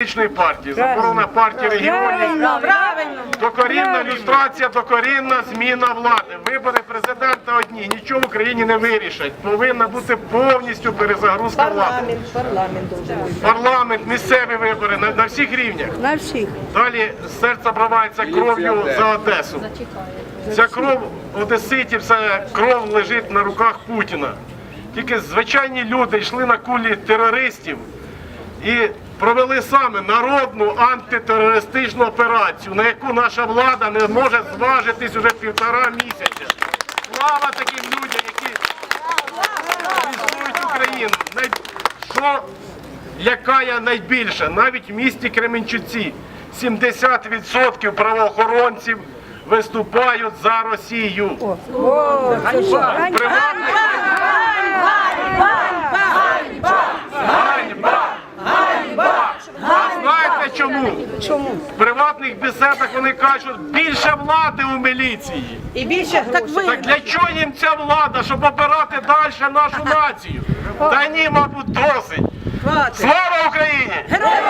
політичної партії, заборона партії регіонів, докорінна люстрація, докорінна зміна влади. Вибори президента одні, нічого в Україні не вирішать. Повинна бути повністю перезагрузка влади. Парламент, парламент. Парламент, місцеві вибори на, на всіх рівнях. На всіх. Далі серце обривається кров'ю за Одесу. Ця кров одеситів, ця кров лежить на руках Путіна. Тільки звичайні люди йшли на кулі терористів і провели саме народну антитерористичну операцію, на яку наша влада не може зважитись уже півтора місяця. Слава таким людям, які відстоюють Україну. Що лякає найбільше, навіть в місті Кременчуці 70% правоохоронців виступають за Росію. О, це що? Знаєте чому? Чому? В приватних бесідах вони кажуть, більше влади у міліції. І більше так ви. Так для чого їм ця влада, щоб обирати далі нашу націю? Та ні, мабуть, досить. Слава Україні! Героям